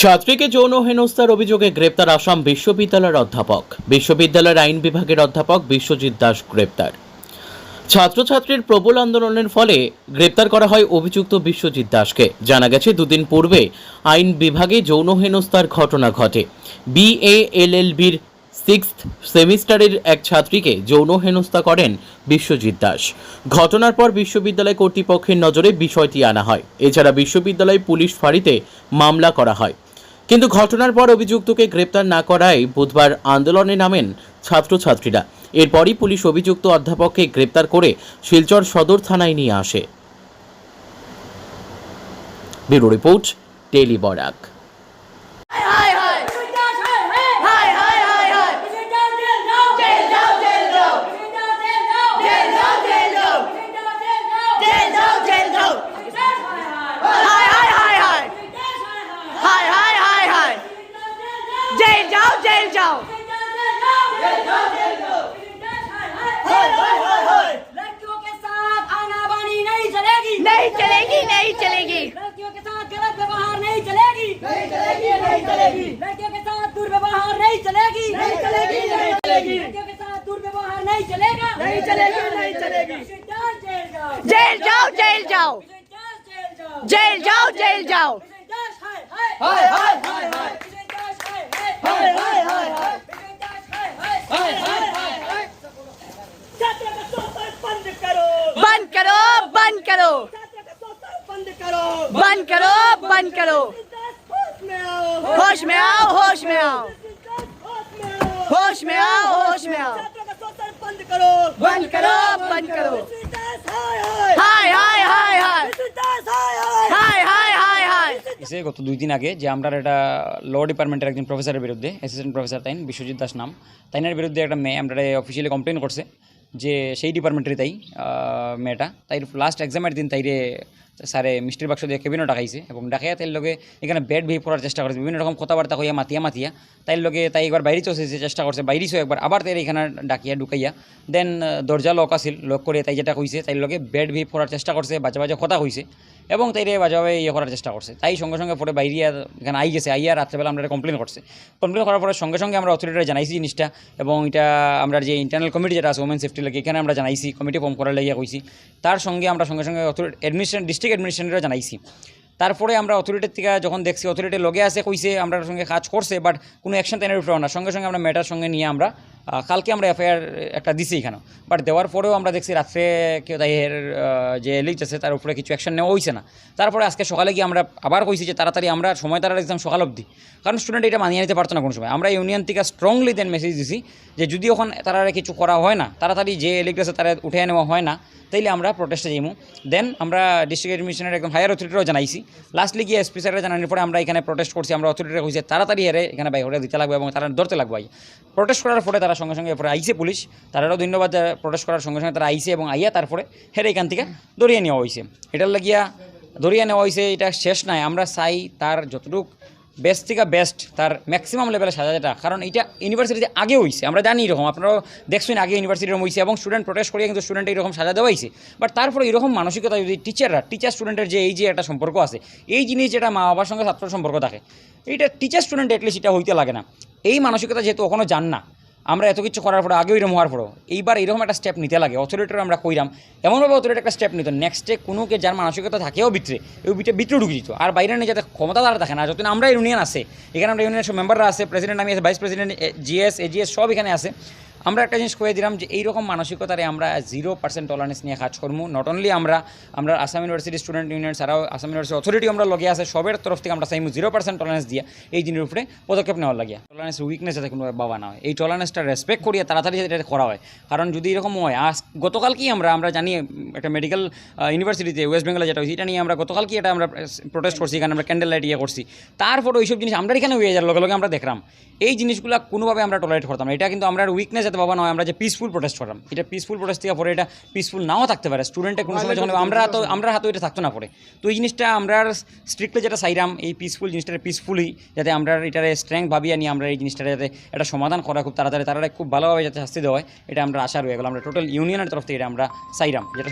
ছাত্রীকে যৌন হেনস্থার অভিযোগে গ্রেপ্তার আসাম বিশ্ববিদ্যালয়ের অধ্যাপক। বিশ্ববিদ্যালয়ের আইন বিভাগের অধ্যাপক বিশ্বজিৎ দাস গ্রেপ্তার। ছাত্রছাত্রীর প্রবল আন্দোলনের ফলে গ্রেপ্তার করা হয় অভিযুক্ত বিশ্বজিৎ দাসকে। জানা গেছে, দুদিন পূর্বে আইন বিভাগে যৌন হেনস্থার ঘটনা ঘটে। বিএএলএলবির সিক্স সেমিস্টারের এক ছাত্রীকে যৌন হেনস্থা করেন বিশ্বজিৎ দাস। ঘটনার পর বিশ্ববিদ্যালয় কর্তৃপক্ষের নজরে বিষয়টি আনা হয়। এছাড়া বিশ্ববিদ্যালয় পুলিশ ফাঁড়িতে মামলা করা হয়। কিন্তু ঘটনার পর অভিযুক্তকে গ্রেপ্তার না করায় বুধবার আন্দোলনে নামেন ছাত্রছাত্রীরা। এরপরই পুলিশ অভিযুক্ত অধ্যাপককে গ্রেপ্তার করে শিলচর সদর থানায় নিয়ে আসে। Bureau report, tele Barak. नहीं चलेगी लड़कियों के साथ दुर्व्यवहार नहीं चलेगी नहीं चलेगी, नहीं चलेगी। लड़कियों के साथ दुर्व्यवहार नहीं चलेगा नहीं चलेगी, नहीं चलेगी। जेल जाओ जेल जाओ जेल जाओ जेल जेल जाओ जाओ जेल जाओ विश्वविद्यालय हाय हाय हाय हाय हाय हाय हाय हाय बंद करो बंद करो बंद करो छात्र का शोषण बंद करो बंद करो बंद करो होश में आओ होश में आओ होश में आओ होश में आओ होश में आओ होश में आओ छात्रों का शोषण बंद करो बंद करो बंद करो विश्वविद्यालय हाय हाय हाय हाय हाय हाय विश्वविद्यालय हाय हाय হাই হাই হাই হাই এসে গত দুই দিন আগে যে আমরা একটা ল ডিপার্টমেন্টের একজন প্রফেসরের বিরুদ্ধে অ্যাসিস্ট্যান্ট প্রফেসর তাইন বিশ্বজিৎ দাস নাম তাইনের বিরুদ্ধে একটা মেয়ে আমরা অফিসিয়ালি কমপ্লেন করছে যে সেই ডিপার্টমেন্টের তাই আহ, মেয়েটা তাই লাস্ট এক্সামের দিন তাইরে স্যারে মিষ্টির বাক্স দিয়ে কেবিনও ডাকাইছে এবং ডাকাইয়া তাইর লগে এখানে ব্যাড বিহেভ করার চেষ্টা করছে বিভিন্ন রকম কথাবার্তা হইয়া মাতিয়া মাতিয়া। তাইর লগে তাই একবার বাইরে চলছে চেষ্টা করছে বাইরেছেও একবার আবার তাই এখানে ডাকিয়া ঢুকাইয়া। দেন দরজা লক আছিল লক করে তাই যেটা কইছে তাইর লগে ব্যাড বিহেভ করার চেষ্টা করছে বাজে বাজে কথা কইছে। এবং তাইরে বাজাবে ইয়ে করার চেষ্টা করছে তাই সঙ্গে সঙ্গে পরে বাইরে এখানে আই গেছে আইয়া রাত্রেবেলা আমরা কমপ্লেন করছে। কমপ্লেন করার পরে সঙ্গে সঙ্গে আমরা অথরিটিরা জানাইছি জিনিসটা এবং এটা আমরা যে ইন্টারনাল কমিটি যেটা আছে ওমেন সেফটি লাগে, এখানে আমরা জানাইছি কমিটি ফর্ম করার লাগিয়া কইছি। তার সঙ্গে আমরা সঙ্গে সঙ্গে অথরিটি অ্যাডমিনিস্ট্রেশন ডিস্ট্রিক্ট অ্যাডমিনিস্ট্রেশনেরও জানাইছি। তারপরে আমরা অথরিটির থেকে যখন দেখছি অথরিটির লগে আছে, কইছে, আমরা সঙ্গে কাজ করছে বাট কোনো অ্যাকশন তাই উঠল না। সঙ্গে সঙ্গে আমরা ম্যাটার সঙ্গে নিয়ে আমরা কালকে আমরা এফআইআর একটা দিছি এখানে। বাট দেওয়ার পরেও আমরা দেখছি রাত্রে কেউ তাই এর যে লিস্ট আছে, তার উপরে কিছু অ্যাকশন নেওয়া হয়েছে না। তারপরে আজকে সকালে গিয়ে আমরা আবার কইছি যে তাড়াতাড়ি আমরা সময় তারা এক্সাম সকাল অবধি। কারণ স্টুডেন্ট এটা মানিয়ে নিতে পারতো না কোনো সময়। আমরা ইউনিয়ন থেকে স্ট্রংলি দেন মেসেজ দিছি যে যদি ওখানে তারা কিছু করা হয় না, তাড়াতাড়ি যে এলিট আছে তারা উঠে নেওয়া হয় না, তাইলে আমরা প্রোটেস্টে যাইমু। দেন আমরা ডিস্ট্রিক্ট অ্যাডমিশনের একদম হায়ার অথরিটিরও জানাইছি। লাস্টলি গিয়ে এসপি স্যারের জানানোর পরে আমরা এখানে প্রোটেস্ট করছি, আমরা অথরিটিরা কইছে তাড়াতাড়ি হেরে এখানে বাইরে দিতে লাগবে এবং তারা ধরতে লাগবে প্রোটেস্ট করার পরে তারা সঙ্গে সঙ্গে এরপরে আইসে পুলিশ তারাও ধন্যবাদ প্রোটেস্ট করার সঙ্গে সঙ্গে তারা আইসে এবং আইয়া তারপরে হেরে এখান থেকে দরিয়ে নেওয়া হয়েছে এটার লাগিয়া দরিয়ে নেওয়া হয়েছে এটা শেষ নাই। আমরা চাই তার যতটুক বেস্ট থেকে বেস্ট তার ম্যাক্সিমাম লেভেলে সাজা যেটা কারণ এটা ইউনিভার্সিটিতে আগে হয়েছে আমরা জানি এরকম। আপনারাও দেখছেন আগে ইউনিভার্সিটির হয়েছে এবং স্টুডেন্ট প্রোটেস্ট করিয়ে কিন্তু স্টুডেন্ট এরকম সাজা দেওয়া হয়েছে বাট তারপরে এরকম মানসিকতা যদি টিচাররা টিচার স্টুডেন্টের যে এই যে একটা সম্পর্ক আছে, এই জিনিস যেটা মা বাবার সঙ্গে ছাত্র সম্পর্ক থাকে, এইটা টিচার স্টুডেন্ট এটলিস্ট এটা হইতে লাগে না। এই মানসিকতা যেহেতু কখনো যান না আমরা এত কিছু করার পরে আগেও এরকম হওয়ার পরও। এইবার এরকম একটা স্টেপ নিতে লাগে। অথরিটির আমরা কইরাম। এমনভাবে অথরিটি একটা স্টেপ নিত নেক্সটে কোনোকে যার মানসিকতা থাকেও ভিতরে এই ভিতরে ভিতরে ঢুকে দিত আর বাইরে নিয়ে যাতে ক্ষমতা তারা থাকে না। যতদিন আমরা ইউনিয়ন আছে, এখানে আমরা ইউনিয়নের সব মেম্বাররা আছে প্রেসিডেন্ট আমি আছে ভাইস প্রেসিডেন্ট জিএস এজিএস সব এখানে আছে। আমরা একটা জিনিস কয়ে দিলাম যে এইরকম মানসিকতারে আমরা জিরো পার্সেন্ট টলারেন্স নিয়ে কাজ করব নট অনলি আমরা আমরা আসাম ইউনিভার্সিটি স্টুডেন্ট ইউনিয়ন ছাড়াও আসাম ইউনিভার্সিটি অথরিটি আমরা লগে আছে, সবের তরফ থেকে আমরা চাইমু জিরো পার্সেন্ট টলারেন্স দিয়ে এই জিনিসের উপরে পদক্ষেপ নেওয়ার লাগিয়া। টলারেন্স উইকনেস যাতে কোনো বাবা না হয়। এই টলারেন্সটা রেসপেক্ট করিয়ে তাড়াতাড়ি এটা করা হয়। কারণ যদি এরকম হয়, আজ গতকালকেই আমরা আমরা জানি, একটা মেডিকেল ইউনিভার্সিটিতে ওয়েস্ট বেঙ্গলে যেটা হয়েছে, এটা নিয়ে আমরা গতকালকে এটা আমরা প্রোটেস্ট করছি, এখানে আমরা ক্যান্ডেল লাইট ইয়ে করছি। তারপর ওইসব জিনিস আমরা এখানে হয়ে যাওয়ার লগে লগে আমরা দেখলাম। এই জিনিসগুলো কোনোভাবে আমরা টলারেট করতাম এটা কিন্তু আমরা উইকনেস যাতে বাবা নয় আমরা যে পিসফুল প্রোটেস্ট করলাম। এটা পিসফুল প্রোটেস্ট থেকে পরে এটা পিসফুল নাও থাকতে পারে। স্টুডেন্টে কোনো সময় যখন আমরা তো আমরা হাতে এটা থাকতো না পরে। তো এই জিনিসটা আমরা স্ট্রিক্টলি যেটা চাইরাম এই পিসফুল জিনিসটা পিসফুলই যাতে আমরা এটার স্ট্রেংথ ভাবিয়ে নিয়ে আমরা এই জিনিসটা যাতে এটা সমাধান করা খুব তাড়াতাড়ি তারা খুব ভালোভাবে যাতে শাস্তি দেওয়া হয়, এটা আমরা আশা রয়ে গেল। আমরা টোটাল ইউনিয়নের তরফ থেকে এটা আমরা চাইরাম যেটা